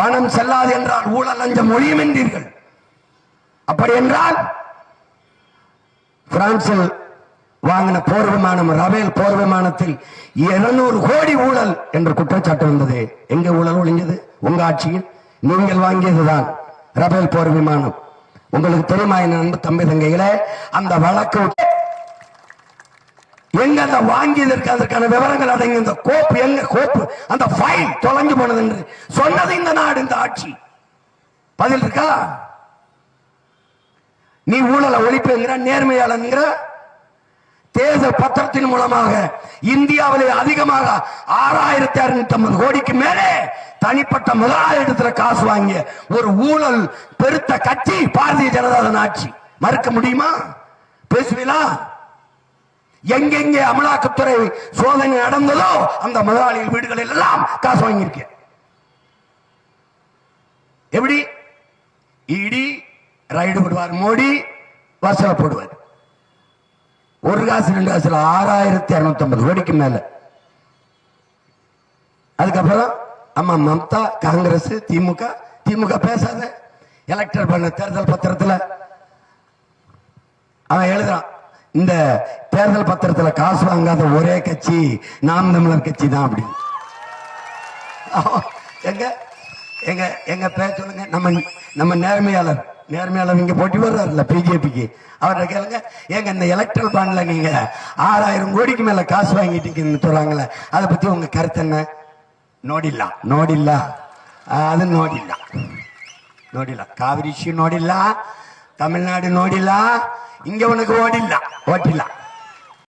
பணம் செல்லாது என்றால் ஊழல் லஞ்சம் ஒழியும் என்றீர்கள் அப்படி என்றால் பிரான்சில் வாங்கின போர் விமானம் ரபேல் போர் விமானத்தில் இருநூறு கோடி ஊழல் என்ற குற்றச்சாட்டு வந்தது எங்க ஊழல் ஒழிஞ்சது? உங்க ஆட்சியில். நீங்கள் வாங்கியதுதான் ரபேல் போர் விமானம். உங்களுக்கு தெரியுமா என் அன்பு தம்பி தங்கைகளே? அந்த வழக்கு எங்க அந்த வாங்கியதற்கு அதற்கான விவரங்கள் அடங்கி இந்த கோப்பு எங்க கோப்பு? அந்த ஃபைல் தொலைஞ்சு போனது என்று சொன்னது இந்த நாடு இந்த ஆட்சி. பதில் இருக்கா? நீ ஊழலை ஒழிப்புங்கிற நேர்மையாளன்கிற தேர்தல் பத்திரத்தின் மூலமாக இந்தியாவிலே அதிகமாக ஆறாயிரத்தி அறுநூத்தி ஐம்பது கோடிக்கு மேலே தனிப்பட்ட முதலாளிடத்துல காசு வாங்கிய ஒரு ஊழல் பெருத்த கட்சி பாரதிய ஜனதா தள ஆட்சி. மறுக்க முடியுமா? பேசுவீங்களா எங்கெங்கே அமலாக்கத்துறை சோதனை நடந்ததோ அந்த முதலாளிகள் வீடுகளில் எல்லாம் காசு வாங்கியிருக்க எப்படி? இடி ரைடு போடுவார் மோடி வசல போடுவார். ஒரு காசு ரெண்டு காசுல ஆறாயிரத்தி இருநூத்தி ஐம்பது கோடிக்கு மேல. அதுக்கப்புறம் அம்மா மம்தா காங்கிரஸ் திமுக திமுக பேசாத. எலக்டர் பண்ண தேர்தல் பத்திரத்துல. அவன் எழுதுறான். இந்த தேர்தல் பத்திரத்துல காசு வாங்காத ஒரே கட்சி நாம் தமிழர் கட்சி தான் அப்படின்னு எங்க எங்க எங்க பேர் சொல்லுங்க. நம்ம நம்ம நேர்மையாளர் நேர்மையாளர் இங்க போட்டி வர்றாருல பிஜேபிக்கு. அவர்கிட்ட கேளுங்க. ஏங்க இந்த எலக்ட்ரல் பாண்ட்ல நீங்க ஆறாயிரம் கோடிக்கு மேல காசு வாங்கிட்டீங்கன்னு சொல்றாங்களே அதை பத்தி உங்க கருத்து என்ன? நோடில்லா. நோடில்லா. அது நோடில்லா. நோடில்லா. காவிரிஷி நோடில்லா. தமிழ்நாடு நோடிலா? இங்க உனக்கு ஓடிலாம் ஓட்டிலாம்